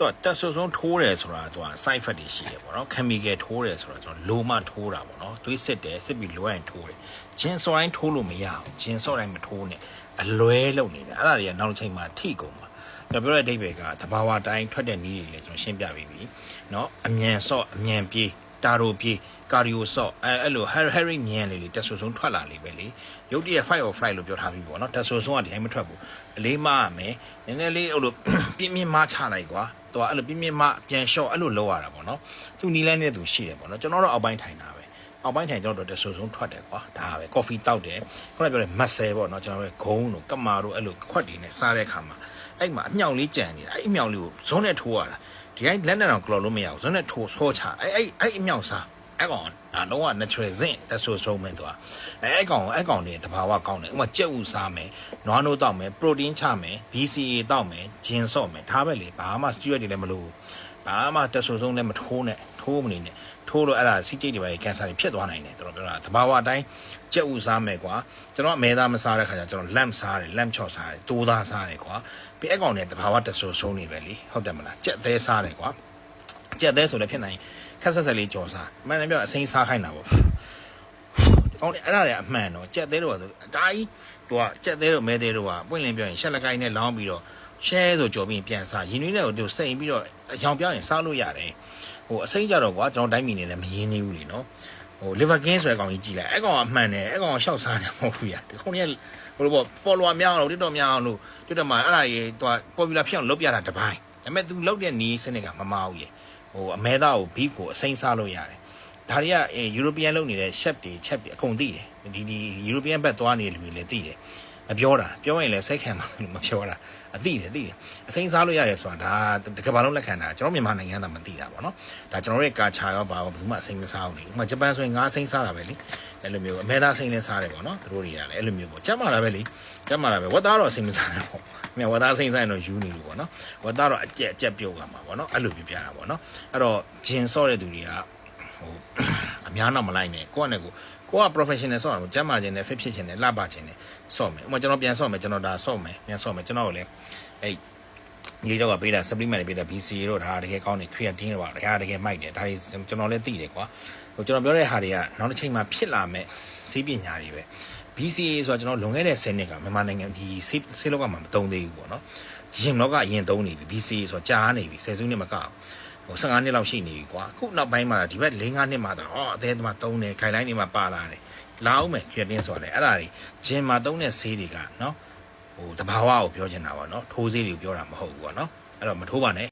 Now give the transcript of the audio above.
သူကတက်ဆုံဆုံးထိုးတယ်ဆိုတာသူက side effect တွေရှိတယ်ပေါ့နော် chemical ထိုးတယ်ဆိုတာကျွန်တော်လိုမှထိုးတာပေါ့နော်သွေးစစ်တယ်စစ်ပြီးလိုရရင်ထိုးတယ်ဂျင်းစော်တိုင်းထိုးလို့မရဘူးဂျင်းစော်တိုင်းမထိုးနဲ့အလွဲလုပ်နေတယ်အဲ့ဒါတွေကနောက်တစ်ချိန်မှာထိကုန်မှာကျွန်တော်ပြောတဲ့အဓိပ္ပာယ်ကသဘာဝတိုင်းထွက်တဲ့နည်းတွေလည်းကျွန်တော်ရှင်းပြပြီးပြီเนาะအမြန်စော့အမြန်ပြေး တာရိုပြေးကာဒီယိုစော့အဲအဲ့လို Harry မြန်လေလေတက်ဆုံဆုံးထွက်လာလေပဲလေရုပ်တရက် fight or flight လို့ပြောထားပြီးပေါ့နော်တက်ဆုံဆုံးကဒီတိုင်းမထွက်ဘူးအလေးမရမယ်နည်းနည်းလေးဟိုလိုပြင်းပြင်းမချလိုက်ကွာသူကအဲ့လိုပြင်းပြင်းမပြန်လျှော့အဲ့လိုလောက်ရတာပေါ့နော်သူနီလန်းနဲ့သူရှိတယ်ပေါ့နော်ကျွန်တော်တော့အောက်ပိုင်းထိုင်တာပဲအောက်ပိုင်းထိုင်ကျွန်တော်တို့တက်ဆုံဆုံးထွက်တယ်ကွာဒါပဲ coffee တောက်တယ်ခုနကပြောတဲ့မတ်ဆယ်ပေါ့နော်ကျွန်တော်တို့ဂုံးတို့ကမာတို့အဲ့လိုခွက်တွေနဲ့စားတဲ့ခါမှာအဲ့မှာအမြောင်လေးကြံနေတာအဲ့အမြောင်လေးကိုဇုံးနဲ့ထိုးရတာ ဒီတိုင်းလက်နဲ့တော့ကလော်လို့မရဘူးဇုံးနဲ့ထိုးဆောချအဲ့အဲ့အဲ့အမြောင်စားအဲ့ကောင်အလုံးဝ natural zinc တက်ဆိုဆုံးမယ်သူကအဲ့အဲ့ကောင်အဲ့ကောင်တွေတဘာဝကောင်းတယ်ဥပမာကြက်ဥစားမယ်နွားနိုးတောက်မယ် protein ချမယ် BCA တောက်မယ်ဂျင်းဆော့မယ်ဒါပဲလေဘာမှ steroid တွေလည်းမလိုဘူး ဘာမှတက်ဆိုဆုံးလည်းမထိုးနဲ့ထိုးမနေနဲ့ထိုးလို့အဲ့ဒါစီးကျိတ်တွေပဲကင်ဆာတွေဖြစ်သွားနိုင်တယ်ကျွန်တော်ပြောတာတဘာဝအတိုင်းကြက်ဥစားမယ်ကွာကျွန်တော်အမဲသားမစားတဲ့ခါကျကျွန်တော် lamp စားတယ် lamp ချော့စားတယ်တိုးသားစားတယ်ကွာပြီးအဲ့ကောင်တွေတဘာဝတက်ဆိုဆုံးနေပဲလေဟုတ်တယ်မလားကြက်သေးစားတယ်ကွာကြက်သေးဆိုလည်းဖြစ်နိုင်ခက်ဆက်ဆက်လေးကြော်စားအမှန်တမ်းပြောအစိမ်းစားခိုင်းတာပေါ့ ကောင်းတယ်အဲ့ဒါတွေအမှန်တော့ကြက်သေးတော့ဆိုအတားကြီးသူကကြက်သေးတော့မဲသေးတော့ကပွင့်လင်းပြောရင်ရှက်လက်ကိုင်းနဲ့လောင်းပြီးတော့ရှဲဆိုကြော်ပြီးပြန်စားရင်နွေးတဲ့ကိုသူစိန်ပြီးတော့အရောင်ပြောင်းရင်စားလို့ရတယ်ဟိုအစိမ်းကြတော့ကွာကျွန်တော်တိုင်းမီနေလည်းမရင်းနေဘူးလीနော်ဟို liver king ဆိုတဲ့ကောင်ကြီးကြည့်လိုက်အဲ့ကောင်ကအမှန်တယ်အဲ့ကောင်ကရှောက်စားတယ်မဟုတ်ဘူးဗျာဒီကောင်ကြီးဟိုလိုပေါ့ follower များအောင်လို့ TikTok များအောင်လို့ TikTok မှာအဲ့ဒါကြီးသူက popular ဖြစ်အောင်လုပ်ပြတာတစ်ပိုင်းဒါပေမဲ့ तू လုပ်တဲ့နီးစနစ်ကမမအောင်ရေဟိုအမဲသားကို beef ကိုအစိမ်းစားလို့ရတယ် ဒါတွေကအဲ European လုပ်နေတဲ့ chef တွေ chef တွေအကုန်သိတယ်ဒီဒီ European ဘက်သွားနေတဲ့လူတွေလည်းသိတယ်မပြောတာပြောရင်လည်းစိတ်ခံမှာမပြောတာအသိတယ်သိတယ်အစိမ်းစားလို့ရတယ်ဆိုတာဒါတကယ်ဘာလို့လက်ခံတာကျွန်တော်မြန်မာနိုင်ငံသားမသိတာပေါ့နော်ဒါကျွန်တော်ရဲ့ကာချာရောဘာဘာဘူးမှအစိမ်းမစားဘူးလေဥပမာဂျပန်ဆိုရင်ငါအစိမ်းစားတာပဲလေအဲ့လိုမျိုးအမဲသားအစိမ်းလည်းစားတယ်ပေါ့နော်သူတို့တွေကလည်းအဲ့လိုမျိုးပေါ့ကျမ်းမာတာပဲလေကျမ်းမာတာပဲဝတ်သားတော့အစိမ်းမစားဘူးပေါ့မြဝတ်သားအစိမ်းစားရင်တော့ယူနေလို့ပေါ့နော်ဝတ်သားတော့အကြက်အကြက်ပြုတ်ကမှာပေါ့နော်အဲ့လိုပြပြတာပေါ့နော်အဲ့တော့ဂျင်ဆော့တဲ့သူတွေက ဟိုအများတော့မလိုက်နဲ့ကိုယ့်နဲ့ကိုကိုက professional ဆော့တာကိုကျမ်းမာခြင်းနဲ့ fit ဖြစ်ခြင်းနဲ့လှပခြင်းနဲ့ဆော့မယ်ဥပမာကျွန်တော်ပြန်ဆော့မယ်ကျွန်တော်ဒါဆော့မယ်ပြန်ဆော့မယ်ကျွန်တော်ကိုလည်းအဲ့ဒီတော့ကပေးတာ supplement တွေပေးတာ BCA တော့ဒါတကယ်ကောင်းတယ် creatine တော့ဒါတကယ်မိုက်တယ်ဒါတွေကျွန်တော်လည်းသိတယ်ကွာဟိုကျွန်တော်ပြောတဲ့ဟာတွေကနောက်တစ်ချိန်မှာဖြစ်လာမဲ့စီးပညာတွေပဲ BCA ဆိုတာကျွန်တော်လွန်ခဲ့တဲ့10နှစ်ကမြန်မာနိုင်ငံဒီဆေးဆေးလောကမှာမသုံးသေးဘူးပေါ့နော်ရင်လောကအရင်သုံးနေပြီ BCA ဆိုတာကြာနေပြီဆယ်စုနှစ်မကဘူးဟို 15နှစ်လောက်ရှိနေပြီကွာအခုနောက်ပိုင်းမှာဒီဘက်4 5နှစ်မှတော့အော်အသေးသမားသုံးတယ်ခိုင်လိုင်းတွေမှာပါလာတယ်လာအောင်မယ်ကြွတင်းဆိုတာလေအဲ့ဒါတွေဂျင်မှာသုံးတဲ့ဆေးတွေကနော်ဟိုတဘာဝကိုပြောချင်တာပေါ့နော်ထိုးဆေးတွေကိုပြောတာမဟုတ်ဘူးပေါ့နော်အဲ့တော့မထိုးပါနဲ့